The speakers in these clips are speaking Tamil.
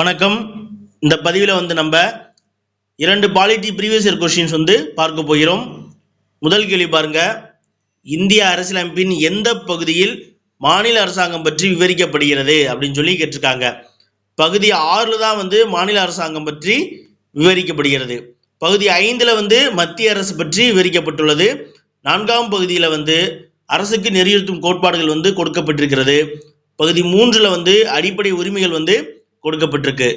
வணக்கம். இந்த பதிவில் வந்து நம்ம இரண்டு பாலிட்டி ப்ரீவியஸ் இயர் கொஸ்டின்ஸ் வந்து பார்க்க போகிறோம். முதல் கேள்வி பாருங்க. இந்திய அரசியலமைப்பின் எந்த பகுதியில் மாநில அரசாங்கம் பற்றி விவரிக்கப்படுகிறது அப்படின்னு சொல்லி கேட்டிருக்காங்க. பகுதி ஆறில் தான் வந்து மாநில அரசாங்கம் பற்றி விவரிக்கப்படுகிறது. பகுதி ஐந்தில் வந்து மத்திய அரசு பற்றி விவரிக்கப்பட்டுள்ளது. நான்காம் பகுதியில் வந்து அரசுக்கு நெறியுறுத்தும் கோட்பாடுகள் வந்து கொடுக்கப்பட்டிருக்கிறது. பகுதி மூன்றில் வந்து அடிப்படை உரிமைகள் வந்து கொடுக்கப்பட்டிருக்கு.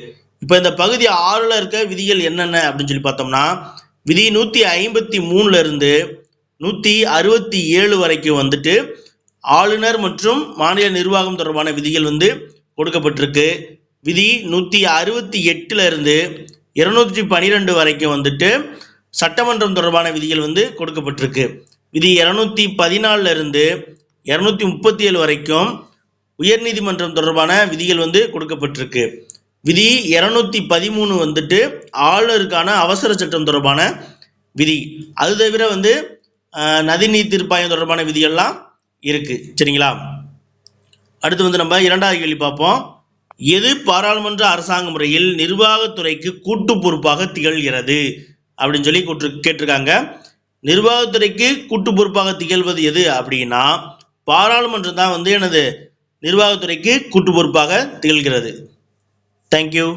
இப்போ இந்த பகுதி ஆறில் இருக்க விதிகள் என்னென்ன அப்படின்னு சொல்லி பார்த்தோம்னா விதி நூற்றி ஐம்பத்தி மூணுல இருந்து நூற்றி அறுபத்தி ஏழு வரைக்கும் வந்துட்டு ஆளுநர் மற்றும் மாநில நிர்வாகம் தொடர்பான விதிகள் வந்து கொடுக்கப்பட்டிருக்கு. விதி நூற்றி அறுபத்தி எட்டுல இருந்து இருநூற்றி பனிரெண்டு வரைக்கும் வந்துட்டு சட்டமன்றம் தொடர்பான விதிகள் வந்து கொடுக்கப்பட்டிருக்கு. விதி இரநூத்தி பதினாலுல இருந்து இரநூத்தி முப்பத்தி ஏழு வரைக்கும் உயர்நீதிமன்றம் தொடர்பான விதிகள் வந்து கொடுக்கப்பட்டிருக்கு. விதி இரநூத்தி பதிமூணு வந்துட்டு ஆளுநருக்கான அவசர சட்டம் தொடர்பான விதி. அது தவிர வந்து நதிநீர் தீர்ப்பாயம் தொடர்பான விதிகள்லாம் இருக்கு. சரிங்களா? அடுத்து வந்து நம்ம இரண்டாவது கேள்வி பார்ப்போம். எது பாராளுமன்ற அரசாங்க முறையில் நிர்வாகத்துறைக்கு கூட்டு பொறுப்பாக திகழ்கிறது? அப்படின்னு சொல்லி கூட்டு கேட்டிருக்காங்க. நிர்வாகத்துறைக்கு கூட்டு பொறுப்பாக திகழ்வது எது அப்படின்னா பாராளுமன்றம் தான் வந்து எனது நிர்வாகத்துறைக்கு கூட்டு பொறுப்பாக திகழ்கிறது. தேங்க்யூ